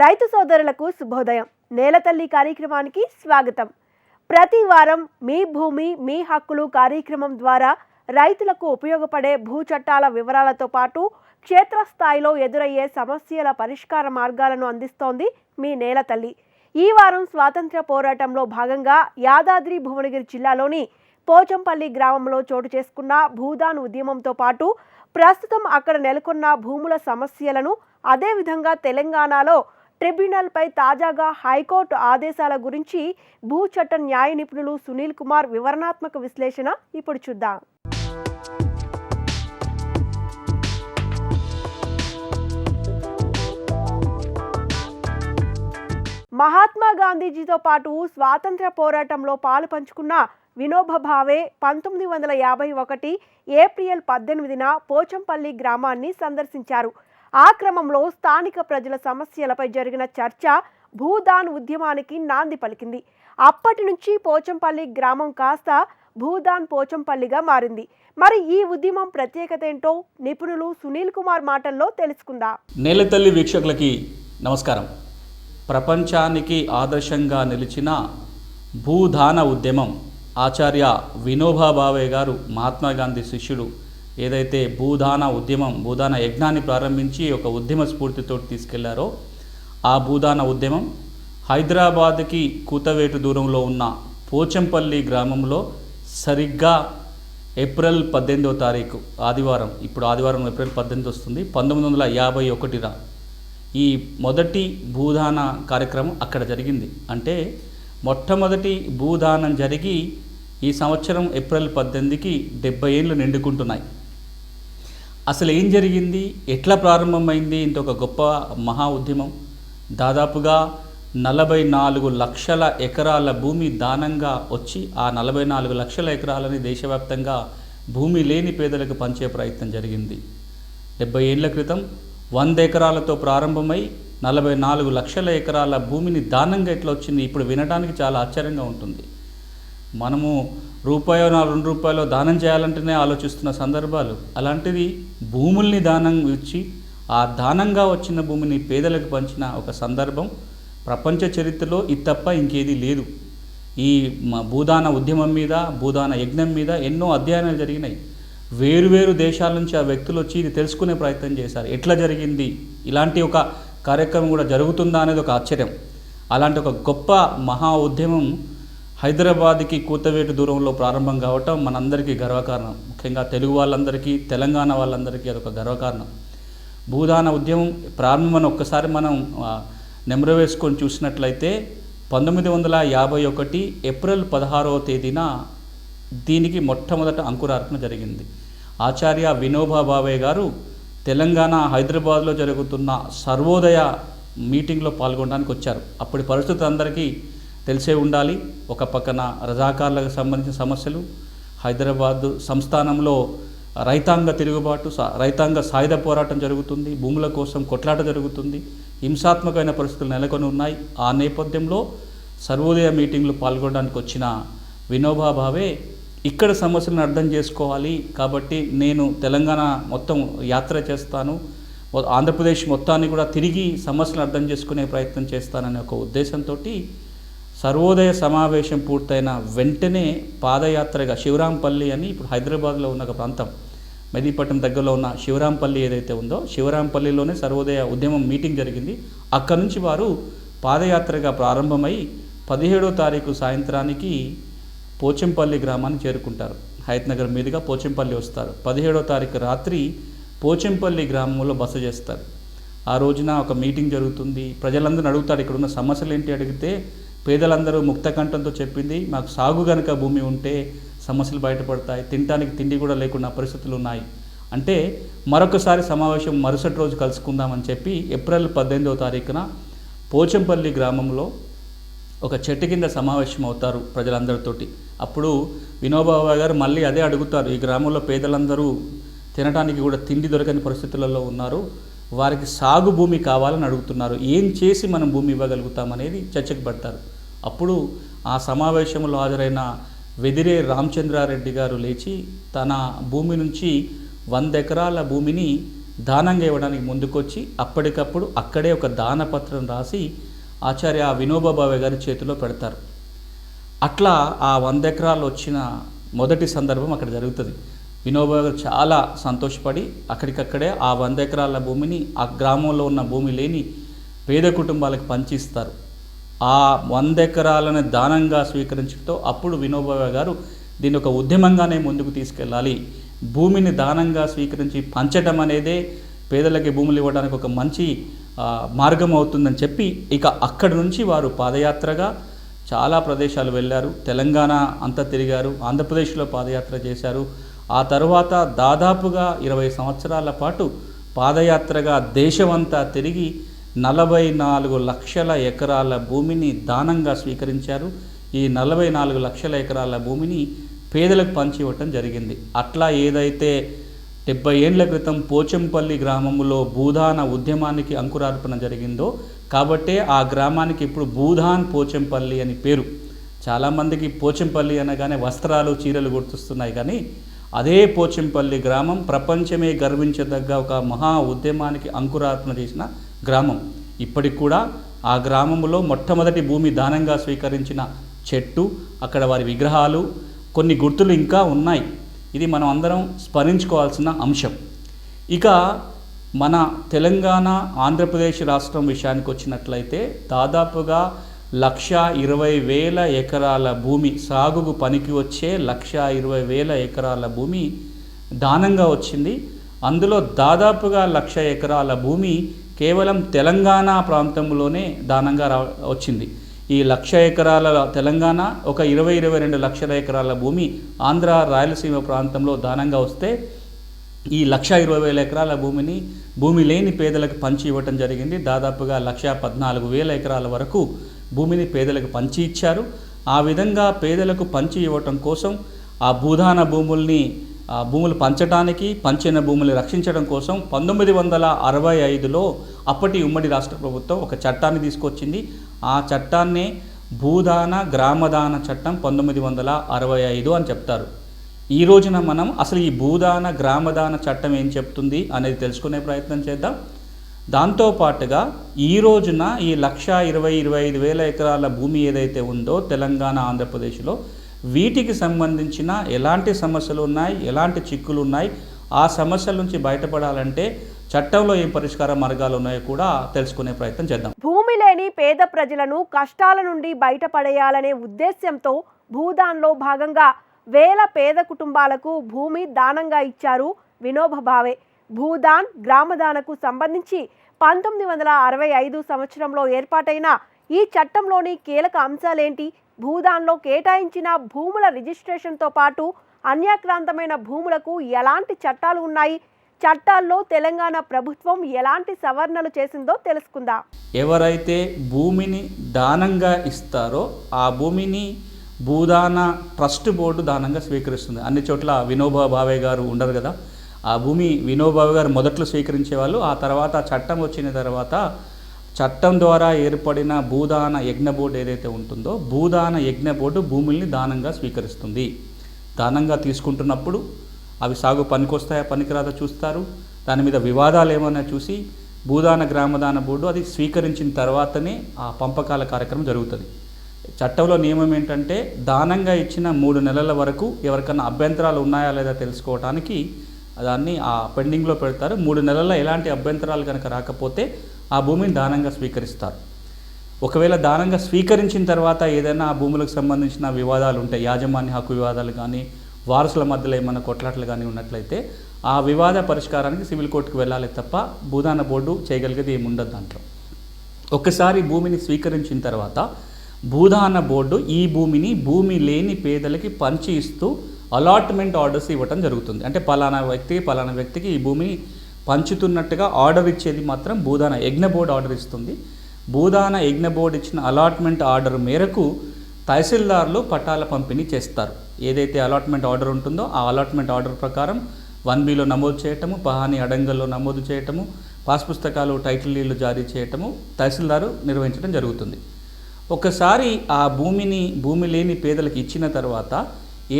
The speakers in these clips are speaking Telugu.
రైతు సోదరులకు శుభోదయం. నేలతల్లి కార్యక్రమానికి స్వాగతం. ప్రతి వారం మీ భూమి మీ హక్కులు కార్యక్రమం ద్వారా రైతులకు ఉపయోగపడే భూ చట్టాల వివరాలతో పాటు క్షేత్రస్థాయిలో ఎదురయ్యే సమస్యల పరిష్కార మార్గాలను అందిస్తోంది మీ నేలతల్లి ఈ వారం స్వాతంత్ర పోరాటంలో భాగంగా యాదాద్రి భువనగిరి జిల్లాలోని పోచంపల్లి గ్రామంలో చోటు చేసుకున్న భూదాన్ ఉద్యమంతో పాటు ప్రస్తుతం అక్కడ నెలకొన్న భూముల సమస్యలను అదేవిధంగా తెలంగాణలో ట్రిబ్యునల్పై తాజాగా హైకోర్టు ఆదేశాల గురించి భూ చట్ట న్యాయ నిపుణులు సునీల్ కుమార్ వివరణాత్మక విశ్లేషణ ఇప్పుడు చూద్దాం. మహాత్మా గాంధీజీతో పాటు స్వాతంత్ర్య పోరాటంలో పాలు పంచుకున్న వినోబా భావే పంతొమ్మిది వందల యాభై ఒకటి ఏప్రిల్ పద్దెనిమిదిన పోచంపల్లి గ్రామాన్ని సందర్శించారు. ఆ క్రమంలో స్థానిక ప్రజల సమస్యలపై జరిగిన చర్చ భూదాన్ ఉద్యమానికి నాంది పలికింది. అప్పటి నుంచి పోచంపల్లి గ్రామం కాస్త భూదాన్ పోచంపల్లిగా మారింది. మరి ఈ ఉద్యమం ప్రత్యేకత ఏంటో నిపుణులు సునీల్ కుమార్ మాటల్లో తెలుసుకుందాం. నేలతల్లి వీక్షకులకి నమస్కారం. ప్రపంచానికి ఆదర్శంగా నిలిచిన భూదాన ఉద్యమం ఆచార్య వినోబా భావే గారు మహాత్మా గాంధీ శిష్యుడు ఏదైతే భూదాన ఉద్యమం భూదాన యజ్ఞాన్ని ప్రారంభించి ఒక ఉద్యమ స్ఫూర్తితో తీసుకెళ్ళారో ఆ భూదాన ఉద్యమం హైదరాబాద్కి కూతవేటు దూరంలో ఉన్న పోచంపల్లి గ్రామంలో సరిగ్గా ఏప్రిల్ పద్దెనిమిదో తారీఖు ఆదివారం ఇప్పుడు ఆదివారం ఏప్రిల్ పద్దెనిమిది వస్తుంది పంతొమ్మిది వందల యాభై ఒకటిన ఈ మొదటి భూదాన కార్యక్రమం అక్కడ జరిగింది. అంటే మొట్టమొదటి భూదానం జరిగి ఈ సంవత్సరం ఏప్రిల్ పద్దెనిమిదికి డెబ్బై ఏళ్ళు నిండుకుంటున్నాయి. అసలు ఏం జరిగింది? ఎట్లా ప్రారంభమైంది? ఇంత ఒక గొప్ప మహా ఉద్యమం. దాదాపుగా నలభై నాలుగు లక్షల ఎకరాల భూమి దానంగా వచ్చి ఆ నలభై నాలుగు లక్షల ఎకరాలని దేశవ్యాప్తంగా భూమి లేని పేదలకు పంచే ప్రయత్నం జరిగింది. డెబ్బై ఏళ్ళ క్రితం వంద ఎకరాలతో ప్రారంభమై నలభై నాలుగు లక్షల ఎకరాల భూమిని దానంగా ఎట్లా వచ్చింది? ఇప్పుడు వినడానికి చాలా ఆశ్చర్యంగా ఉంటుంది. మనము రూపాయో నా రెండు రూపాయలు దానం చేయాలంటేనే ఆలోచిస్తున్న సందర్భాలు. అలాంటిది భూముల్ని దానం ఇచ్చి ఆ దానంగా వచ్చిన భూమిని పేదలకు పంచిన ఒక సందర్భం ప్రపంచ చరిత్రలో ఇది తప్ప ఇంకేది లేదు. ఈ భూదాన ఉద్యమం మీద భూదాన యజ్ఞం మీద ఎన్నో అధ్యయనాలు జరిగినాయి. వేరువేరు దేశాల నుంచి ఆ వ్యక్తులు వచ్చి ఇది తెలుసుకునే ప్రయత్నం చేశారు. ఎట్లా జరిగింది? ఇలాంటి ఒక కార్యక్రమం కూడా జరుగుతుందా అనేది ఒక ఆశ్చర్యం. అలాంటి ఒక గొప్ప మహా ఉద్యమం హైదరాబాద్కి కూతవేటు దూరంలో ప్రారంభం కావటం మనందరికీ గర్వకారణం. ముఖ్యంగా తెలుగు వాళ్ళందరికీ తెలంగాణ వాళ్ళందరికీ అదొక గర్వకారణం. భూదాన ఉద్యమం ప్రారంభమని ఒక్కసారి మనం నెమరు వేసుకొని చూసినట్లయితే పంతొమ్మిది వందల యాభై ఒకటి ఏప్రిల్ పదహారవ తేదీన దీనికి మొట్టమొదట అంకురార్పణ జరిగింది. ఆచార్య వినోబా భావే గారు తెలంగాణ హైదరాబాద్లో జరుగుతున్న సర్వోదయ మీటింగ్లో పాల్గొనడానికి వచ్చారు. అప్పటి పరిస్థితి అందరికీ తెలిసే ఉండాలి. ఒక పక్కన రజాకార్లకు సంబంధించిన సమస్యలు హైదరాబాద్ సంస్థానంలో రైతాంగ తిరుగుబాటు రైతాంగ సాయుధ పోరాటం జరుగుతుంది. భూముల కోసం కొట్లాట జరుగుతుంది. హింసాత్మకమైన పరిస్థితులు నెలకొని ఉన్నాయి. ఆ నేపథ్యంలో సర్వోదయ మీటింగ్లు పాల్గొనడానికి వచ్చిన వినోబా భావే ఇక్కడ సమస్యలను అర్థం చేసుకోవాలి. కాబట్టి నేను తెలంగాణ మొత్తం యాత్ర చేస్తాను. ఆంధ్రప్రదేశ్ మొత్తాన్ని కూడా తిరిగి సమస్యలను అర్థం చేసుకునే ప్రయత్నం చేస్తాననే ఒక ఉద్దేశంతో సర్వోదయ సమావేశం పూర్తయిన వెంటనే పాదయాత్రగా శివరాంపల్లి అని ఇప్పుడు హైదరాబాద్లో ఉన్న ఒక ప్రాంతం. మెదీపట్నం దగ్గరలో ఉన్న శివరాంపల్లి ఏదైతే ఉందో శివరాంపల్లిలోనే సర్వోదయ ఉద్యమం మీటింగ్ జరిగింది. అక్కడి నుంచి వారు పాదయాత్రగా ప్రారంభమై పదిహేడో తారీఖు సాయంత్రానికి పోచంపల్లి గ్రామాన్ని చేరుకుంటారు. హయత్నగర్ మీదుగా పోచంపల్లి వస్తారు. పదిహేడో తారీఖు రాత్రి పోచంపల్లి గ్రామంలో బస చేస్తారు. ఆ రోజున ఒక మీటింగ్ జరుగుతుంది. ప్రజలందరూ అడుగుతారు ఇక్కడ ఉన్న సమస్యలు ఏంటి? అడిగితే పేదలందరూ ముక్తకంఠంతో చెప్పింది మాకు సాగు గనుక భూమి ఉంటే సమస్యలు బయటపడతాయి తినడానికి తిండి కూడా లేకుండా పరిస్థితులు ఉన్నాయి. అంటే మరొకసారి సమావేశం మరుసటి రోజు కలుసుకుందామని చెప్పి ఏప్రిల్ పద్దెనిమిదవ తారీఖున పోచంపల్లి గ్రామంలో ఒక చెట్టు కింద సమావేశం అవుతారు ప్రజలందరితోటి. అప్పుడు వినోబాబా గారు మళ్ళీ అదే అడుగుతారు ఈ గ్రామంలో పేదలందరూ తినడానికి కూడా తిండి దొరకని పరిస్థితులలో ఉన్నారు వారికి సాగు భూమి కావాలని అడుగుతున్నారు. ఏం చేసి మనం భూమి ఇవ్వగలుగుతామనేది చర్చకు పడతారు. అప్పుడు ఆ సమావేశంలో హాజరైన వెదిరే రామచంద్రారెడ్డి గారు లేచి తన భూమి నుంచి వంద ఎకరాల భూమిని దానంగా ఇవ్వడానికి ముందుకొచ్చి అప్పటికప్పుడు అక్కడే ఒక దానపత్రం రాసి ఆచార్య వినోబాబావే గారి చేతిలో పెడతారు. అట్లా ఆ వంద ఎకరాలు వచ్చిన మొదటి సందర్భం అక్కడ జరుగుతుంది. వినోబా గారు చాలా సంతోషపడి అక్కడికక్కడే ఆ వంద ఎకరాల భూమిని ఆ గ్రామంలో ఉన్న భూమి లేని పేద కుటుంబాలకు పంచిస్తారు. ఆ వంద ఎకరాలను దానంగా స్వీకరించడంతో అప్పుడు వినోబా గారు దీన్ని ఒక ఉద్యమంగానే ముందుకు తీసుకెళ్ళాలి. భూమిని దానంగా స్వీకరించి పంచడం అనేదే పేదలకి భూములు ఇవ్వడానికి ఒక మంచి మార్గం అవుతుందని చెప్పి ఇక అక్కడి నుంచి వారు పాదయాత్రగా చాలా ప్రదేశాలు వెళ్ళారు. తెలంగాణ అంతా తిరిగారు. ఆంధ్రప్రదేశ్లో పాదయాత్ర చేశారు. ఆ తర్వాత దాదాపుగా ఇరవై సంవత్సరాల పాటు పాదయాత్రగా దేశమంతా తిరిగి నలభై నాలుగు లక్షల ఎకరాల భూమిని దానంగా స్వీకరించారు. ఈ నలభై నాలుగు లక్షల ఎకరాల భూమిని పేదలకు పంచి ఇవ్వటం జరిగింది. అట్లా ఏదైతే డెబ్బై ఏండ్ల క్రితం పోచంపల్లి గ్రామంలో భూదాన ఉద్యమానికి అంకురార్పణ జరిగిందో కాబట్టే ఆ గ్రామానికి ఇప్పుడు భూదాన్ పోచంపల్లి అని పేరు. చాలామందికి పోచంపల్లి అనగానే వస్త్రాలు చీరలు గుర్తుస్తున్నాయి కానీ అదే పోచంపల్లి గ్రామం ప్రపంచమే గర్వించదగ్గ ఒక మహా ఉద్యమానికి అంకురార్పణ చేసిన గ్రామం. ఇప్పటికి కూడా ఆ గ్రామంలో మొట్టమొదటి భూమి దానంగా స్వీకరించిన చెట్టు అక్కడ వారి విగ్రహాలు కొన్ని గుర్తులు ఇంకా ఉన్నాయి. ఇది మనం అందరం స్మరించుకోవాల్సిన అంశం. ఇక మన తెలంగాణ ఆంధ్రప్రదేశ్ రాష్ట్రం విషయానికి వచ్చినట్లయితే దాదాపుగా లక్ష ఇరవై వేల ఎకరాల భూమి సాగుకు పనికి వచ్చే లక్ష ఇరవై వేల ఎకరాల భూమి దానంగా వచ్చింది. అందులో దాదాపుగా లక్ష ఎకరాల భూమి కేవలం తెలంగాణ ప్రాంతంలోనే దానంగా రా వచ్చింది. ఈ లక్ష ఎకరాల తెలంగాణ ఒక ఇరవై ఇరవై రెండు లక్షల ఎకరాల భూమి ఆంధ్ర రాయలసీమ ప్రాంతంలో దానంగా వస్తే ఈ లక్ష ఇరవై వేల ఎకరాల భూమిని భూమి లేని పేదలకు పంచి ఇవ్వటం జరిగింది. దాదాపుగా లక్ష పద్నాలుగు వేల ఎకరాల వరకు భూమిని పేదలకు పంచి ఇచ్చారు. ఆ విధంగా పేదలకు పంచి ఇవ్వటం కోసం ఆ భూదాన భూముల్ని భూములు పంచడానికి పంచిన భూములు రక్షించడం కోసం పంతొమ్మిది వందల అరవై ఐదులో అప్పటి ఉమ్మడి రాష్ట్ర ప్రభుత్వం ఒక చట్టాన్ని తీసుకొచ్చింది. ఆ చట్టాన్నే భూదాన గ్రామదాన చట్టం పంతొమ్మిది వందల అరవై ఐదు అని చెప్తారు. ఈ రోజున మనం అసలు ఈ భూదాన గ్రామదాన చట్టం ఏం చెప్తుంది అనేది తెలుసుకునే ప్రయత్నం చేద్దాం. దాంతోపాటుగా ఈ రోజున ఈ లక్ష ఇరవై ఇరవై ఐదు వేల ఎకరాల భూమి ఏదైతే ఉందో తెలంగాణ ఆంధ్రప్రదేశ్లో వీటికి సంబంధించిన ఎలాంటి సమస్యలు ఉన్నాయి ఎలాంటి చిక్కులు ఉన్నాయి ఆ సమస్యల నుంచి బయటపడాలంటే చట్టంలో ఏం పరిష్కార మార్గాలు ఉన్నాయో కూడా తెలుసుకునే ప్రయత్నం చేద్దాం. భూమి లేని పేద ప్రజలను కష్టాల నుండి బయటపడేయాలనే ఉద్దేశ్యంతో భూదాన్లో భాగంగా వేల పేద కుటుంబాలకు భూమి దానంగా ఇచ్చారు వినోబ భావే. భూదాన్ గ్రామదానకు సంబంధించి పంతొమ్మిది వందల అరవై ఐదు సంవత్సరంలో ఏర్పాటైన ఈ చట్టంలోని కీలక అంశాలేంటి? భూదాన్లో కేటాయించిన భూముల రిజిస్ట్రేషన్తో పాటు అన్యాక్రాంతమైన భూములకు ఎలాంటి చట్టాలు ఉన్నాయి? చట్టాల్లో తెలంగాణ ప్రభుత్వం ఎలాంటి సవరణలు చేసిందో తెలుసుకుందాం. ఎవరైతే భూమిని దానంగా ఇస్తారో ఆ భూమిని భూదాన ట్రస్ట్ బోర్డు దానంగా స్వీకరిస్తుంది. అన్ని చోట్ల వినోబా భావే గారు ఉండరు కదా. ఆ భూమి వినోబా గారు మొదట్లో స్వీకరించేవాళ్ళు ఆ తర్వాత చట్టం వచ్చిన తర్వాత చట్టం ద్వారా ఏర్పడిన భూదాన యజ్ఞ బోర్డు ఏదైతే ఉంటుందో భూదాన యజ్ఞ బోర్డు భూముల్ని దానంగా స్వీకరిస్తుంది. దానంగా తీసుకుంటున్నప్పుడు అవి సాగు పనికొస్తాయా పనికిరాదా చూస్తారు. దాని మీద వివాదాలు ఏమైనా చూసి భూదాన గ్రామదాన బోర్డు అది స్వీకరించిన తర్వాతనే ఆ పంపకాల కార్యక్రమం జరుగుతుంది. చట్టంలో నియమం ఏంటంటే దానంగా ఇచ్చిన మూడు నెలల వరకు ఎవరికైనా అభ్యంతరాలు ఉన్నాయా లేదా తెలుసుకోవడానికి దాన్ని ఆ పెండింగ్లో పెడతారు. మూడు నెలల్లో ఎలాంటి అభ్యంతరాలు కనుక రాకపోతే ఆ భూమిని దానంగా స్వీకరిస్తారు. ఒకవేళ దానంగా స్వీకరించిన తర్వాత ఏదైనా ఆ భూములకు సంబంధించిన వివాదాలు ఉంటాయి యాజమాన్య హక్కు వివాదాలు కానీ వారసుల మధ్యలో ఏమైనా కొట్లాట్లు కానీ ఉన్నట్లయితే ఆ వివాద పరిష్కారానికి సివిల్ కోర్టుకు వెళ్ళాలి తప్ప భూదాన బోర్డు చేయగలిగేది ఏముండదు దాంట్లో. ఒకసారి భూమిని స్వీకరించిన తర్వాత భూదాన బోర్డు ఈ భూమిని భూమి లేని పేదలకి పంచి ఇస్తూ అలాట్మెంట్ ఆర్డర్స్ ఇవ్వటం జరుగుతుంది. అంటే పలానా వ్యక్తికి పలానా వ్యక్తికి ఈ భూమిని పంచుతున్నట్టుగా ఆర్డర్ ఇచ్చేది మాత్రం భూదాన యజ్ఞ బోర్డు ఆర్డర్ ఇస్తుంది. భూదాన యజ్ఞ బోర్డు ఇచ్చిన అలాట్మెంట్ ఆర్డర్ మేరకు తహసీల్దార్లు పట్టాల పంపిణీ చేస్తారు. ఏదైతే అలాట్మెంట్ ఆర్డర్ ఉంటుందో ఆ అలాట్మెంట్ ఆర్డర్ ప్రకారం వన్ బిలో నమోదు చేయటము పహాని అడంగల్లో నమోదు చేయటము పాస్ పుస్తకాలు టైటిల్ నీళ్ళు జారీ చేయటము తహసీల్దారు నిర్వహించడం జరుగుతుంది. ఒకసారి ఆ భూమిని భూమి లేని పేదలకు ఇచ్చిన తర్వాత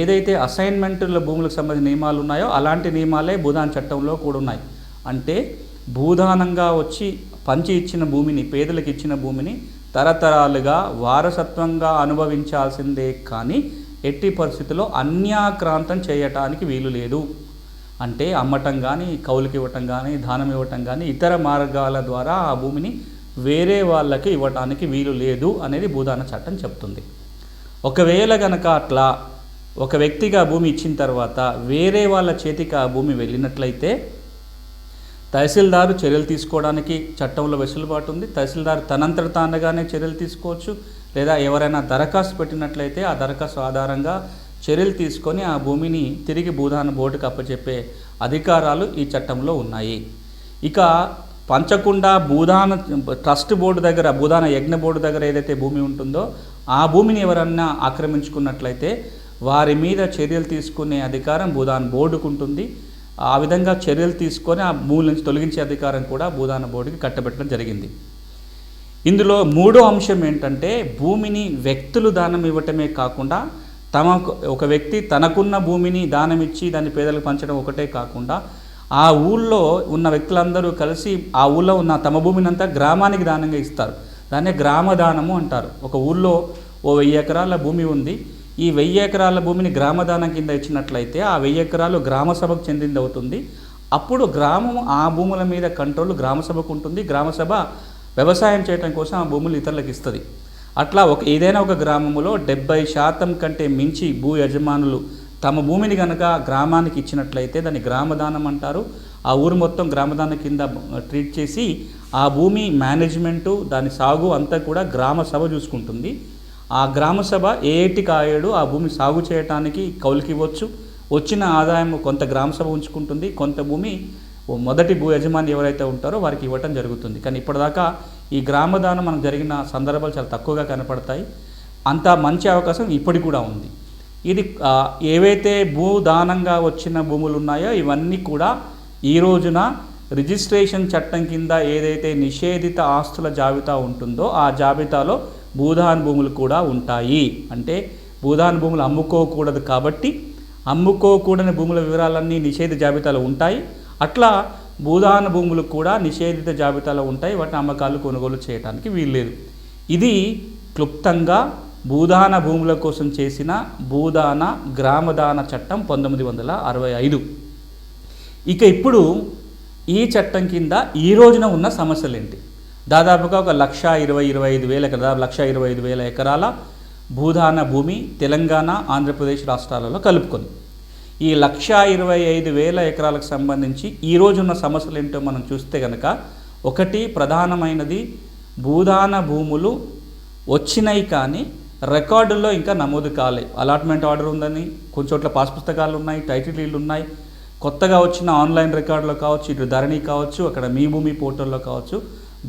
ఏదైతే అసైన్మెంట్ల భూములకు సంబంధించిన నియమాలు ఉన్నాయో అలాంటి నియమాలే భూదాన్ చట్టంలో కూడా ఉన్నాయి. అంటే భూదానంగా వచ్చి పంచి ఇచ్చిన భూమిని పేదలకు ఇచ్చిన భూమిని తరతరాలుగా వారసత్వంగా అనుభవించాల్సిందే కానీ ఎట్టి పరిస్థితుల్లో అన్యాక్రాంతం చేయటానికి వీలు లేదు. అంటే అమ్మటం కానీ కౌలుకి ఇవ్వటం కానీ దానం ఇవ్వటం కానీ ఇతర మార్గాల ద్వారా ఆ భూమిని వేరే వాళ్ళకి ఇవ్వటానికి వీలు లేదు అనేది భూదాన చట్టం చెప్తుంది. ఒకవేళ గనక అట్లా ఒక వ్యక్తిగా భూమి ఇచ్చిన తర్వాత వేరే వాళ్ళ చేతికి ఆ భూమి వెళ్ళినట్లయితే తహసీల్దారు చర్యలు తీసుకోవడానికి చట్టంలో వెసులుబాటు ఉంది. తహసీల్దారు తనంతట తానుగానే చర్యలు తీసుకోవచ్చు. లేదా ఎవరైనా దరఖాస్తు పెట్టినట్లయితే ఆ దరఖాస్తు ఆధారంగా చర్యలు తీసుకొని ఆ భూమిని తిరిగి భూదాన బోర్డుకు అప్పచెప్పే అధికారాలు ఈ చట్టంలో ఉన్నాయి. ఇక పంచకుండా భూదాన ట్రస్ట్ బోర్డు దగ్గర భూదాన యజ్ఞ బోర్డు దగ్గర ఏదైతే భూమి ఉంటుందో ఆ భూమిని ఎవరన్నా ఆక్రమించుకున్నట్లయితే వారి మీద చర్యలు తీసుకునే అధికారం భూదాన్ బోర్డుకు ఉంటుంది. ఆ విధంగా చర్యలు తీసుకొని ఆ భూమి నుంచి తొలగించే అధికారం కూడా భూదాన బోర్డుకి కట్టబెట్టడం జరిగింది. ఇందులో మూడో అంశం ఏంటంటే భూమిని వ్యక్తులు దానం ఇవ్వటమే కాకుండా తమకు ఒక వ్యక్తి తనకున్న భూమిని దానం ఇచ్చి దాన్ని పేదలకు పంచడం ఒకటే కాకుండా ఆ ఊళ్ళో ఉన్న వ్యక్తులందరూ కలిసి ఆ ఊళ్ళో ఉన్న తమ భూమిని అంతా గ్రామానికి దానంగా ఇస్తారు. దాన్నే గ్రామ దానము అంటారు. ఒక ఊళ్ళో ఓ వెయ్యి ఎకరాల భూమి ఉంది. ఈ వెయ్యి ఎకరాల భూమిని గ్రామదానం కింద ఇచ్చినట్లయితే ఆ వెయ్యి ఎకరాలు గ్రామసభకు చెందింది అవుతుంది. అప్పుడు గ్రామం ఆ భూముల మీద కంట్రోల్ గ్రామసభకు ఉంటుంది. గ్రామసభ వ్యవసాయం చేయడం కోసం ఆ భూములు ఇతరులకు ఇస్తుంది. అట్లా ఒక ఏదైనా ఒక గ్రామంలో డెబ్బై శాతం కంటే మించి భూ యజమానులు తమ భూమిని కనుక గ్రామానికి ఇచ్చినట్లయితే దాన్ని గ్రామదానం అంటారు. ఆ ఊరు మొత్తం గ్రామదానం కింద ట్రీట్ చేసి ఆ భూమి మేనేజ్మెంటు దాని సాగు అంతా కూడా గ్రామ సభ చూసుకుంటుంది. ఆ గ్రామ సభ ఏటి కాయడు ఆ భూమి సాగు చేయటానికి కౌలుకి ఇవ్వచ్చు వచ్చిన ఆదాయం కొంత గ్రామ సభ ఉంచుకుంటుంది. కొంత భూమి మొదటి భూ యజమాని ఎవరైతే ఉంటారో వారికి ఇవ్వటం జరుగుతుంది. కానీ ఇప్పటిదాకా ఈ గ్రామదానం మనకు జరిగిన సందర్భాలు చాలా తక్కువగా కనపడతాయి. అంత మంచి అవకాశం ఇప్పటికి కూడా ఉంది. ఇది ఏవైతే భూదానంగా వచ్చిన భూములు ఉన్నాయో ఇవన్నీ కూడా ఈ రోజున రిజిస్ట్రేషన్ చట్టం కింద ఏదైతే నిషేధిత ఆస్తుల జాబితా ఉంటుందో ఆ జాబితాలో భూదాన్ భూములు కూడా ఉంటాయి. అంటే భూదాన్ భూములు అమ్ముకోకూడదు కాబట్టి అమ్ముకోకూడని భూముల వివరాలన్నీ నిషేధ జాబితాలో ఉంటాయి. అట్లా భూదాన భూములు కూడా నిషేధిత జాబితాలో ఉంటాయి. వాటిని అమ్మకాలు కొనుగోలు చేయడానికి వీల్లేదు. ఇది క్లుప్తంగా భూదాన భూముల కోసం చేసిన భూదాన గ్రామదాన చట్టం పంతొమ్మిది వందల అరవై ఐదు. ఇక ఇప్పుడు ఈ చట్టం కింద ఈ రోజున ఉన్న సమస్యలు ఏంటి దాదాపుగా ఒక లక్ష ఇరవై ఇరవై ఐదు వేల దాదాపు లక్ష ఇరవై ఐదు వేల ఎకరాల భూదాన భూమి తెలంగాణ ఆంధ్రప్రదేశ్ రాష్ట్రాలలో కలుపుకొని ఈ లక్ష ఇరవై ఐదు వేల ఎకరాలకు సంబంధించి ఈ రోజున్న సమస్యలు ఏంటో మనం చూస్తే కనుక ఒకటి ప్రధానమైనది భూదాన భూములు వచ్చినాయి కానీ రికార్డుల్లో ఇంకా నమోదు కాలే. అలాట్మెంట్ ఆర్డర్ ఉందని కొన్ని చోట్ల పాస్ పుస్తకాలు ఉన్నాయి టైటిల్ డీడ్లు ఉన్నాయి. కొత్తగా వచ్చిన ఆన్లైన్ రికార్డులో కావచ్చు ఇటు ధరణి కావచ్చు అక్కడ మీ భూమి పోర్టల్లో కావచ్చు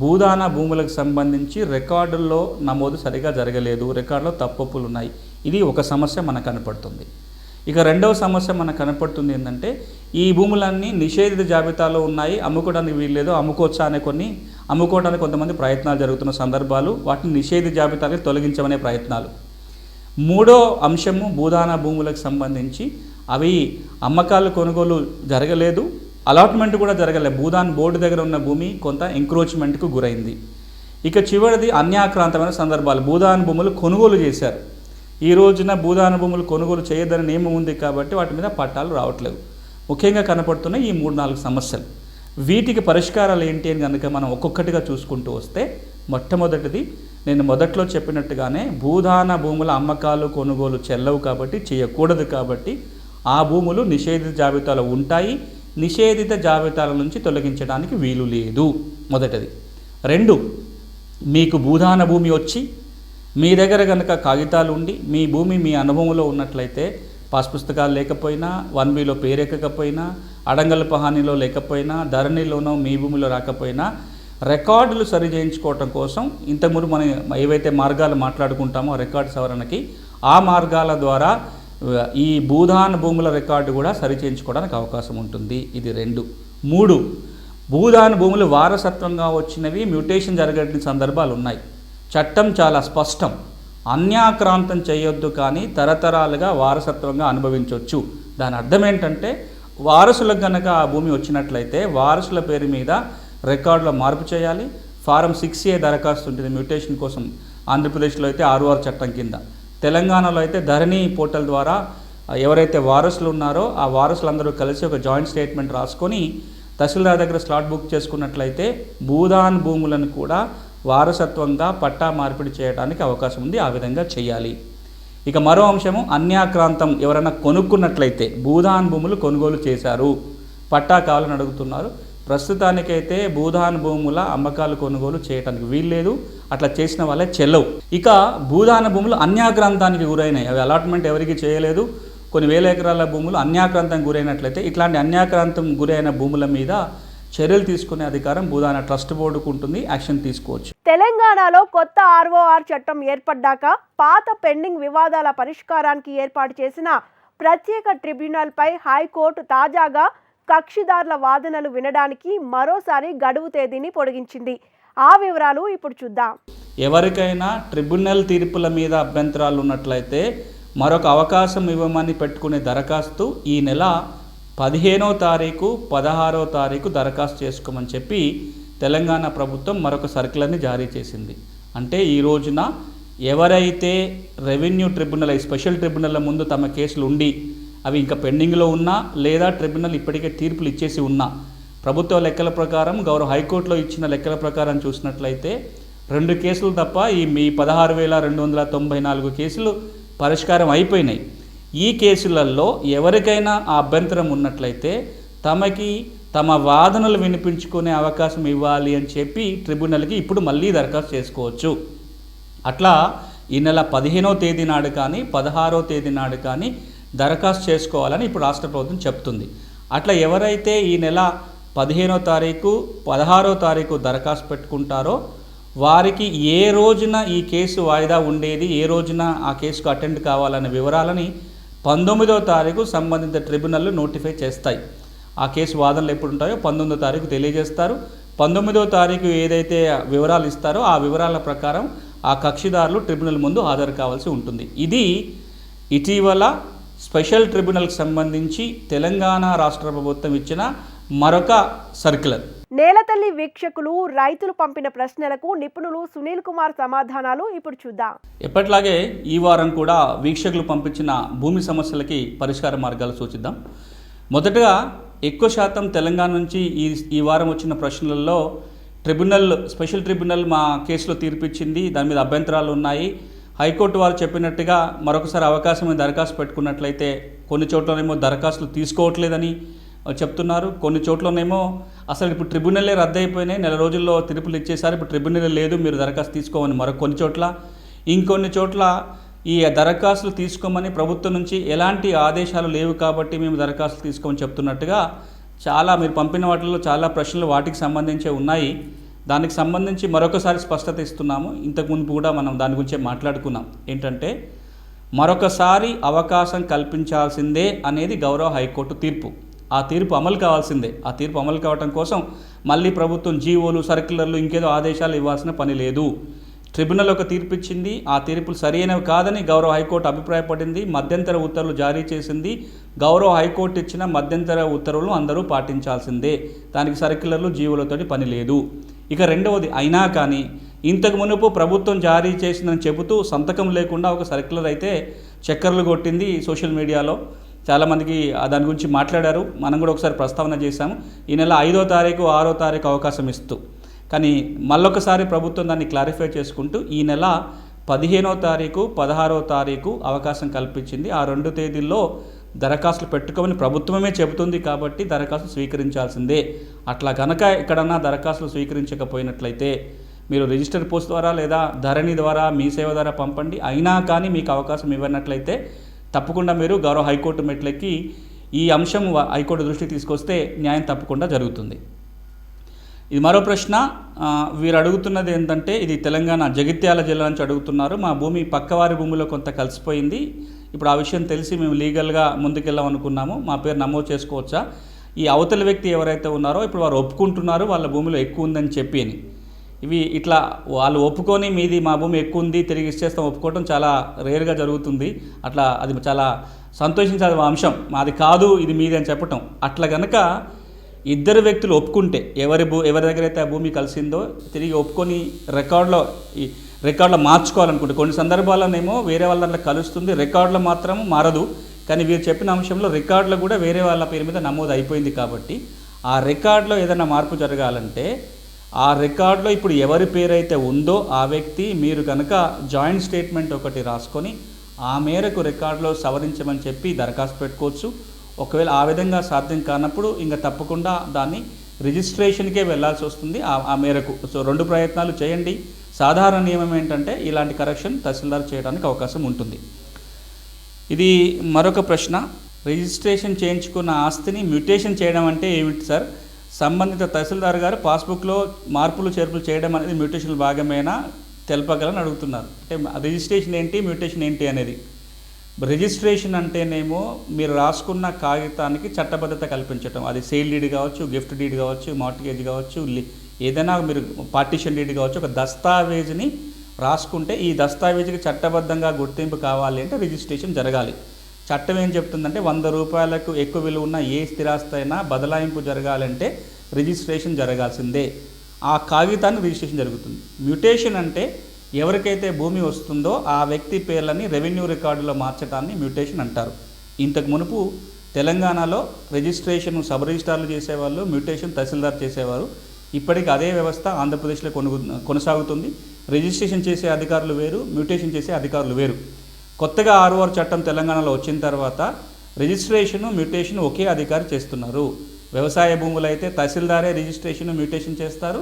భూదాన భూములకు సంబంధించి రికార్డుల్లో నమోదు సరిగా జరగలేదు రికార్డులో తప్పప్పులు ఉన్నాయి ఇది ఒక సమస్య మనకు కనపడుతుంది. ఇక రెండవ సమస్య మనకు కనపడుతుంది ఏంటంటే ఈ భూములన్నీ నిషేధిత జాబితాలో ఉన్నాయి అమ్ముకోవడానికి వీల్లేదు అమ్ముకోవచ్చా అనే కొన్ని అమ్ముకోవడానికి కొంతమంది ప్రయత్నాలు జరుగుతున్న సందర్భాలు వాటిని నిషేధ జాబితాకి తొలగించమనే ప్రయత్నాలు. మూడో అంశము భూదాన భూములకు సంబంధించి అవి అమ్మకాలు కొనుగోలు జరగలేదు అలాట్మెంట్ కూడా జరగలేదు భూదాన్ బోర్డు దగ్గర ఉన్న భూమి కొంత ఎంక్రోచ్మెంట్కు గురైంది. ఇక చివరిది అన్యాక్రాంతమైన సందర్భాలు. భూదాన్ భూములు కొనుగోలు చేశారు. ఈ రోజున భూదాన భూములు కొనుగోలు చేయొద్దని నియమం ఉంది కాబట్టి వాటి మీద పట్టాలు రావట్లేదు. ముఖ్యంగా కనపడుతున్న ఈ మూడు నాలుగు సమస్యలు. వీటికి పరిష్కారాలు ఏంటి అని కనుక మనం ఒక్కొక్కటిగా చూసుకుంటూ వస్తే మొట్టమొదటిది నేను మొదట్లో చెప్పినట్టుగానే భూదాన భూముల అమ్మకాలు కొనుగోలు చెల్లవు కాబట్టి చేయకూడదు కాబట్టి ఆ భూములు నిషేధిత జాబితాలో ఉంటాయి. నిషేధిత జాబితాల నుంచి తొలగించడానికి వీలు లేదు. మొదటిది. రెండు మీకు భూదాన భూమి వచ్చి మీ దగ్గర కనుక కాగితాలు ఉండి మీ భూమి మీ అనుభవంలో ఉన్నట్లయితే పాస్ పుస్తకాలు లేకపోయినా వన్ బిలో పేరెక్కకపోయినా అడంగల పహానిలో లేకపోయినా ధరణిలోనో మీ భూమిలో రాకపోయినా రికార్డులు సరి చేయించుకోవటం కోసం ఇంతకుముందు మనం ఏవైతే మార్గాలు మాట్లాడుకుంటామో రికార్డు సవరణకి ఆ మార్గాల ద్వారా ఈ భూదాన భూముల రికార్డు కూడా సరిచేయించుకోవడానికి అవకాశం ఉంటుంది. ఇది రెండు. మూడు. భూదాన భూములు వారసత్వంగా వచ్చినవి మ్యూటేషన్ జరగని సందర్భాలు ఉన్నాయి. చట్టం చాలా స్పష్టం. అన్యాక్రాంతం చేయొద్దు కానీ తరతరాలుగా వారసత్వంగా అనుభవించవచ్చు దాని అర్థం ఏంటంటే వారసులకు కనుక ఆ భూమి వచ్చినట్లయితే వారసుల పేరు మీద రికార్డులో మార్పు చేయాలి. ఫారం సిక్స్ ఏ దరఖాస్తు ఉంటుంది మ్యూటేషన్ కోసం. ఆంధ్రప్రదేశ్లో అయితే ఆర్ఓఆర్ చట్టం కింద. తెలంగాణలో అయితే ధరణి పోర్టల్ ద్వారా ఎవరైతే వారసులు ఉన్నారో ఆ వారసులందరూ కలిసి ఒక జాయింట్ స్టేట్మెంట్ రాసుకొని తహసీల్దార్ దగ్గర స్లాట్ బుక్ చేసుకున్నట్లయితే భూదాన్ భూములను కూడా వారసత్వంగా పట్టా మార్పిడి చేయడానికి అవకాశం ఉంది. ఆ విధంగా చేయాలి ఇక మరో అంశము అన్యాక్రాంతం. ఎవరైనా కొనుక్కున్నట్లయితే భూదాన్ భూములు కొనుగోలు చేశారు. పట్టా కావాలని అడుగుతున్నారు. ప్రస్తుతానికైతే భూదాన్ భూముల అమ్మకాలు కొనుగోలు చేయడానికి వీల్లేదు. అట్లా చేసిన వాళ్ళే చెల్లవు. ఇక భూదాన భూములు అన్యాగ్రంథానికి గురైనాయి. అవి అలాట్మెంట్ ఎవరికి చేయలేదు. కొన్ని వేల ఎకరాల భూములు అన్యాక్రాంతం గురైనట్లయితే ఇట్లాంటి అన్యాక్రాంతం గురైన భూముల మీద చర్యలు తీసుకునే అధికారం భూదాన ట్రస్ట్ బోర్డుకు ఉంటుంది. యాక్షన్ తీసుకోవచ్చు. తెలంగాణలో కొత్త ఆర్ఓఆర్ చట్టం ఏర్పడ్డాక పాత పెండింగ్ వివాదాల పరిష్కారానికి ఏర్పాటు చేసిన ప్రత్యేక ట్రిబ్యునల్పై హైకోర్టు తాజాగా కక్షిదారుల వాదనలు వినడానికి మరోసారి గడువు తేదీని పొడిగించింది. ఆ వివరాలు ఇప్పుడు చూద్దాం. ఎవరికైనా ట్రిబ్యునల్ తీర్పుల మీద అభ్యంతరాలు ఉన్నట్లయితే మరొక అవకాశం ఇవ్వమని పెట్టుకునే దరఖాస్తు ఈ నెల పదిహేనో తారీఖు పదహారో తారీఖు దరఖాస్తు చేసుకోమని చెప్పి తెలంగాణ ప్రభుత్వం మరొక సర్కులర్ని జారీ చేసింది. అంటే ఈ రోజున ఎవరైతే రెవెన్యూ ట్రిబ్యునల్ స్పెషల్ ట్రిబ్యునల్ ముందు తమ కేసులు ఉండి అవి ఇంకా పెండింగ్లో ఉన్నా లేదా ట్రిబ్యునల్ ఇప్పటికే తీర్పులు ఇచ్చేసి ఉన్నా ప్రభుత్వ లెక్కల ప్రకారం గౌరవ హైకోర్టులో ఇచ్చిన లెక్కల ప్రకారం చూసినట్లయితే రెండు కేసులు తప్ప ఈ మీ పదహారు వేల రెండు వందల తొంభై నాలుగు కేసులు పరిష్కారం అయిపోయినాయి. ఈ కేసులలో ఎవరికైనా ఆ అభ్యంతరం ఉన్నట్లయితే తమకి తమ వాదనలు వినిపించుకునే అవకాశం ఇవ్వాలి అని చెప్పి ట్రిబ్యునల్కి ఇప్పుడు మళ్ళీ దరఖాస్తు చేసుకోవచ్చు. అట్లా ఈ నెల పదిహేనో తేదీ నాడు కానీ పదహారో తేదీ నాడు కానీ దరఖాస్తు చేసుకోవాలని ఇప్పుడు రాష్ట్ర ప్రభుత్వం చెప్తుంది. అట్లా ఎవరైతే ఈ నెల పదిహేనో తారీఖు పదహారో తారీఖు దరఖాస్తు పెట్టుకుంటారో వారికి ఏ రోజున ఈ కేసు వాయిదా ఉండేది ఏ రోజున ఆ కేసుకు అటెండ్ కావాలనే వివరాలని పంతొమ్మిదో తారీఖు సంబంధిత ట్రిబ్యునల్ నోటిఫై చేస్తాయి. ఆ కేసు వాదనలు ఎప్పుడు ఉంటాయో పంతొమ్మిదో తారీఖు తెలియజేస్తారు. పంతొమ్మిదో తారీఖు ఏదైతే వివరాలు ఇస్తారో ఆ వివరాల ప్రకారం ఆ కక్షిదారులు ట్రిబ్యునల్ ముందు హాజరు కావాల్సి ఉంటుంది. ఇది ఇటీవల స్పెషల్ ట్రిబ్యునల్కి సంబంధించి తెలంగాణ రాష్ట్ర ప్రభుత్వం ఇచ్చిన మరొక సర్క్యులర్ నేలతల్లి వీక్షకులు రైతులు పంపిన ప్రశ్నలకు నిపుణులు సునీల్ కుమార్ సమాధానాలు ఇప్పుడు చూద్దాం. ఎప్పట్లాగే ఈ వారం కూడా వీక్షకులు పంపించిన భూమి సమస్యలకి పరిష్కార మార్గాలు సూచిద్దాం. మొదటగా ఎక్కువ శాతం తెలంగాణ నుంచి ఈ ఈ వారం వచ్చిన ప్రశ్నలలో ట్రిబ్యునల్ స్పెషల్ ట్రిబ్యునల్ మా కేసులో తీర్పిచ్చింది దాని మీద అభ్యంతరాలు ఉన్నాయి. హైకోర్టు వారు చెప్పినట్టుగా మరొకసారి అవకాశం దరఖాస్తు పెట్టుకున్నట్లయితే కొన్ని చోట్లనేమో దరఖాస్తులు తీసుకోవట్లేదని చెప్తున్నారు. కొన్ని చోట్లనేమో అసలు ఇప్పుడు ట్రిబ్యునల్లే రద్దయిపోయినాయి. నెల రోజుల్లో తీర్పులు ఇచ్చేసారు. ఇప్పుడు ట్రిబ్యునల్ లేదు. మీరు దరఖాస్తు తీసుకోమని మరొక కొన్ని చోట్ల. ఇంకొన్ని చోట్ల ఈ దరఖాస్తులు తీసుకోమని ప్రభుత్వం నుంచి ఎలాంటి ఆదేశాలు లేవు కాబట్టి మేము దరఖాస్తులు తీసుకోమని చెప్తున్నట్టుగా చాలా మీరు పంపిన వాటిలో చాలా ప్రశ్నలు వాటికి సంబంధించే ఉన్నాయి. దానికి సంబంధించి మరొకసారి స్పష్టత ఇస్తున్నాము. ఇంతకు ముందు కూడా మనం దాని గురించే మాట్లాడుకున్నాం. ఏంటంటే మరొకసారి అవకాశం కల్పించాల్సిందే అనేది గౌరవ హైకోర్టు తీర్పు. ఆ తీర్పు అమలు కావాల్సిందే. ఆ తీర్పు అమలు కావటం కోసం మళ్ళీ ప్రభుత్వం జీవోలు సర్క్యులర్లు ఇంకేదో ఆదేశాలు ఇవ్వాల్సిన పని లేదు. ట్రిబ్యునల్ ఒక తీర్పు ఇచ్చింది. ఆ తీర్పులు సరైనవి కాదని గౌరవ హైకోర్టు అభిప్రాయపడింది. మధ్యంతర ఉత్తర్వులు జారీ చేసింది. గౌరవ హైకోర్టు ఇచ్చిన మధ్యంతర ఉత్తర్వులు అందరూ పాటించాల్సిందే. దానికి సర్క్యులర్లు జీవులతోటి పని లేదు. ఇక రెండవది అయినా కానీ ఇంతకు మునుపు ప్రభుత్వం జారీ చేసిందని చెబుతూ సంతకం లేకుండా ఒక సర్క్యులర్ అయితే చక్కర్లు కొట్టింది సోషల్ మీడియాలో. చాలామందికి దాని గురించి మాట్లాడారు. మనం కూడా ఒకసారి ప్రస్తావన చేశాము. ఈ నెల ఐదో తారీఖు ఆరో తారీఖు అవకాశం ఇస్తూ. కానీ మళ్ళొకసారి ప్రభుత్వం దాన్ని క్లారిఫై చేసుకుంటూ ఈ నెల పదిహేనో తారీఖు పదహారో తారీఖు అవకాశం కల్పించింది. ఆ రెండు తేదీల్లో దరఖాస్తులు పెట్టుకోమని ప్రభుత్వమే చెబుతుంది కాబట్టి దరఖాస్తు స్వీకరించాల్సిందే. అట్లా గనక ఎక్కడన్నా దరఖాస్తులు స్వీకరించకపోయినట్లయితే మీరు రిజిస్టర్ పోస్ట్ ద్వారా లేదా ధరణి ద్వారా మీ సేవ ద్వారా పంపండి. అయినా కానీ మీకు అవకాశం ఇవ్వనట్లయితే తప్పకుండా మీరు గౌరవ హైకోర్టు మెట్లెక్కి ఈ అంశం హైకోర్టు దృష్టికి తీసుకొస్తే న్యాయం తప్పకుండా జరుగుతుంది. ఇది మరో ప్రశ్న. వీరు అడుగుతున్నది ఏంటంటే ఇది తెలంగాణ జగిత్యాల జిల్లా నుంచి అడుగుతున్నారు. మా భూమి పక్కవారి భూమిలో కొంత కలిసిపోయింది. ఇప్పుడు ఆ విషయం తెలిసి మేము లీగల్గా ముందుకెళ్ళాం అనుకున్నాము. మా పేరు నమోదు చేసుకోవచ్చా? ఈ అవతలి వ్యక్తి ఎవరైతే ఉన్నారో ఇప్పుడు వారు ఒప్పుకుంటున్నారు వాళ్ళ భూమిలో ఎక్కువ ఉందని చెప్పి అని. ఇవి ఇట్లా వాళ్ళు ఒప్పుకొని మీది మా భూమి ఎక్కువ ఉంది తిరిగి ఇచ్చేస్తాం ఒప్పుకోవడం చాలా రేర్గా జరుగుతుంది. అట్లా అది చాలా సంతోషించాల్సిన అంశం. మాది కాదు ఇది మీది అని చెప్పటం. అట్లా గనక ఇద్దరు వ్యక్తులు ఒప్పుకుంటే ఎవరి భూ ఎవరి దగ్గర అయితే ఆ భూమి కలిసిందో తిరిగి ఒప్పుకొని రికార్డులో ఈ రికార్డులో మార్చుకోవాలనుకుంటే కొన్ని సందర్భాల్లోనేమో వేరే వాళ్ళ దాంట్లో కలుస్తుంది రికార్డులో మాత్రం మారదు. కానీ వీరు చెప్పిన అంశంలో రికార్డులో కూడా వేరే వాళ్ళ పేరు మీద నమోదు అయిపోయింది కాబట్టి ఆ రికార్డులో ఏదైనా మార్పు జరగాలంటే ఆ రికార్డులో ఇప్పుడు ఎవరి పేరు అయితే ఉందో ఆ వ్యక్తి మీరు కనుక జాయింట్ స్టేట్మెంట్ ఒకటి రాసుకొని ఆ మేరకు రికార్డులో సవరించమని చెప్పి దరఖాస్తు పెట్టుకోవచ్చు. ఒకవేళ ఆ విధంగా సాధ్యం కానప్పుడు ఇంకా తప్పకుండా దాన్ని రిజిస్ట్రేషన్కే వెళ్ళాల్సి వస్తుంది ఆ- ఆ మేరకు. సో రెండు ప్రయత్నాలు చేయండి. సాధారణ నియమం ఏంటంటే ఇలాంటి కరెక్షన్ తహసీల్దార్ చేయడానికి అవకాశం ఉంటుంది. ఇది మరొక ప్రశ్న. రిజిస్ట్రేషన్ చేయించుకున్న ఆస్తిని మ్యూటేషన్ చేయడం అంటే ఏమిటి సార్? సంబంధిత తహసీల్దార్ గారు పాస్బుక్లో మార్పులు చేర్పులు చేయడం అనేది మ్యూటేషన్ భాగమేనా తెలపగలని అడుగుతున్నారు. అంటే రిజిస్ట్రేషన్ ఏంటి మ్యూటేషన్ ఏంటి అనేది. రిజిస్ట్రేషన్ అంటేనేమో మీరు రాసుకున్న కాగితానికి చట్టబద్ధత కల్పించడం అది సేల్ డీడ్ కావచ్చు గిఫ్ట్ డీడ్ కావచ్చు మార్టిగేజ్ కావచ్చు ఏదైనా మీరు పార్టీషన్ డీడ్ కావచ్చు ఒక దస్తావేజ్ని రాసుకుంటే ఈ దస్తావేజ్కి చట్టబద్ధంగా గుర్తింపు కావాలి అంటే రిజిస్ట్రేషన్ జరగాలి. చట్టం ఏం చెప్తుందంటే వంద రూపాయలకు ఎక్కువ విలువ ఉన్న ఏ స్థిరాస్తి అయినా బదలాయింపు జరగాలంటే రిజిస్ట్రేషన్ జరగాల్సిందే. ఆ కాగితాన్ని రిజిస్ట్రేషన్ జరుగుతుంది. మ్యూటేషన్ అంటే ఎవరికైతే భూమి వస్తుందో ఆ వ్యక్తి పేర్లని రెవెన్యూ రికార్డులో మార్చడాన్ని మ్యూటేషన్ అంటారు. ఇంతకు మునుపు తెలంగాణలో రిజిస్ట్రేషన్ సబ్ రిజిస్టార్లు చేసేవాళ్ళు మ్యూటేషన్ తహసీల్దార్ చేసేవారు. ఇప్పటికి అదే వ్యవస్థ ఆంధ్రప్రదేశ్లో కొనుగు కొనసాగుతుంది. రిజిస్ట్రేషన్ చేసే అధికారులు వేరు మ్యూటేషన్ చేసే అధికారులు వేరు. కొత్తగా ఆర్ఓఆర్ చట్టం తెలంగాణలో వచ్చిన తర్వాత రిజిస్ట్రేషను మ్యూటేషన్ ఒకే అధికారి చేస్తున్నారు. వ్యవసాయ భూములు అయితే తహసీల్దారే రిజిస్ట్రేషన్ మ్యూటేషన్ చేస్తారు.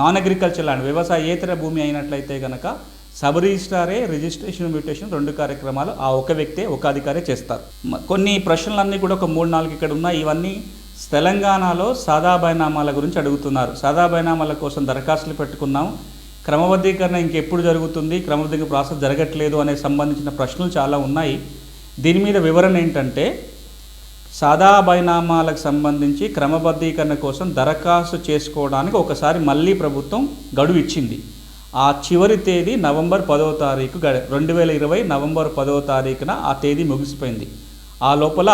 నాన్ అగ్రికల్చర్ ల్యాండ్ వ్యవసాయేతర భూమి అయినట్లయితే కనుక సబ్ రిజిస్ట్రారే రిజిస్ట్రేషన్ మ్యూటేషన్ రెండు కార్యక్రమాలు ఆ ఒక వ్యక్తే ఒక అధికారే చేస్తారు. కొన్ని ప్రశ్నలన్నీ కూడా ఒక మూడు నాలుగు ఇక్కడ ఉన్నాయి. ఇవన్నీ తెలంగాణలో సాదా బైనామాల గురించి అడుగుతున్నారు. సాదా బైనామాల కోసం దరఖాస్తులు పెట్టుకున్నాం. క్రమబద్ధీకరణ ఇంకెప్పుడు జరుగుతుంది? క్రమబద్ధీకరణ ప్రాసెస్ జరగట్లేదు అనే సంబంధించిన ప్రశ్నలు చాలా ఉన్నాయి. దీని మీద వివరణ ఏంటంటే సాదా బైనామాలకు సంబంధించి క్రమబద్ధీకరణ కోసం దరఖాస్తు చేసుకోవడానికి ఒకసారి మళ్ళీ ప్రభుత్వం గడువు ఇచ్చింది. ఆ చివరి తేదీ నవంబర్ పదవ తారీఖు గడ రెండు వేల ఇరవై నవంబర్ పదవ తారీఖున ఆ తేదీ ముగిసిపోయింది. ఆ లోపల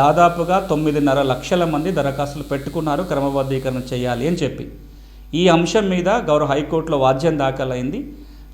దాదాపుగా తొమ్మిదిన్నర లక్షల మంది దరఖాస్తులు పెట్టుకున్నారు క్రమబద్ధీకరణ చేయాలి అని చెప్పి. ఈ అంశం మీద గౌరవ హైకోర్టులో వాద్యం దాఖలైంది.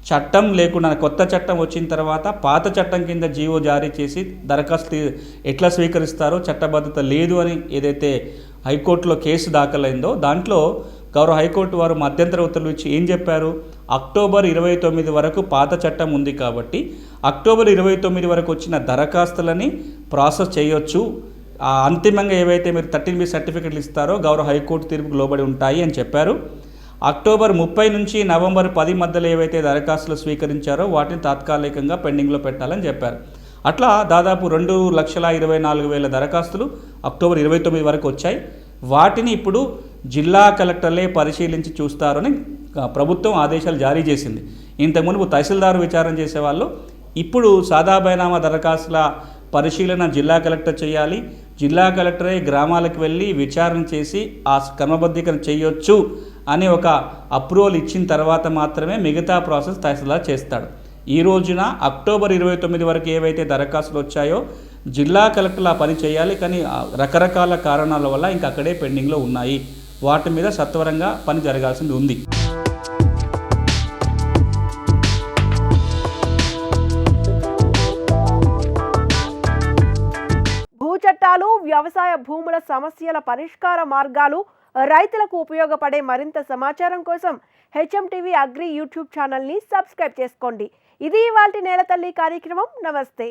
చట్టం లేకుండా కొత్త చట్టం వచ్చిన తర్వాత పాత చట్టం కింద జీవో జారీ చేసి దరఖాస్తు ఎట్లా స్వీకరిస్తారో చట్టబద్ధత లేదు అని ఏదైతే హైకోర్టులో కేసు దాఖలైందో దాంట్లో గౌరవ హైకోర్టు వారు మధ్యంతర ఉత్తర్వులు ఇచ్చి ఏం చెప్పారు? అక్టోబర్ ఇరవై తొమ్మిది వరకు పాత చట్టం ఉంది కాబట్టి అక్టోబర్ ఇరవై తొమ్మిది వరకు వచ్చిన దరఖాస్తులని ప్రాసెస్ చేయొచ్చు. అంతిమంగా ఏవైతే మీరు థర్టీన్ బి సర్టిఫికెట్లు ఇస్తారో గౌరవ హైకోర్టు తీర్పుకు లోబడి ఉంటాయి అని చెప్పారు. అక్టోబర్ ముప్పై నుంచి నవంబర్ పది మధ్యలో ఏవైతే దరఖాస్తులు స్వీకరించారో వాటిని తాత్కాలికంగా పెండింగ్లో పెట్టాలని చెప్పారు. అట్లా దాదాపు రెండు లక్షల ఇరవై నాలుగు వేల దరఖాస్తులు అక్టోబర్ ఇరవై తొమ్మిది వరకు వచ్చాయి. వాటిని ఇప్పుడు జిల్లా కలెక్టర్లే పరిశీలించి చూస్తారని ప్రభుత్వం ఆదేశాలు జారీ చేసింది. ఇంతకు మునుపు తహసీల్దార్ విచారణ చేసేవాళ్ళు ఇప్పుడు సాదా బైనామా దరఖాస్తుల పరిశీలన జిల్లా కలెక్టర్ చేయాలి. జిల్లా కలెక్టరే గ్రామాలకు వెళ్ళి విచారణ చేసి ఆ క్రమబద్ధీకరణ చేయొచ్చు అని ఒక అప్రూవల్ ఇచ్చిన తర్వాత మాత్రమే మిగతా ప్రాసెస్ తహసీల్దార్ చేస్తాడు. ఈ రోజున అక్టోబర్ ఇరవై తొమ్మిది వరకు ఏవైతే దరఖాస్తులు వచ్చాయో జిల్లా కలెక్టర్లు ఆ పని చేయాలి. కానీ రకరకాల కారణాల వల్ల ఇంకా అక్కడే పెండింగ్లో ఉన్నాయి. వాటి మీద సత్వరంగా పని జరగాల్సింది ఉంది. వ్యవసాయ భూముల సమస్యల పరిష్కార మార్గాలు రైతులకు ఉపయోగపడే మరింత సమాచారం కోసం హెచ్ఎంటీవీ అగ్రి యూట్యూబ్ ఛానల్ని సబ్స్క్రైబ్ చేసుకోండి. ఇది ఇవాళ నేల తల్లి కార్యక్రమం. నమస్తే.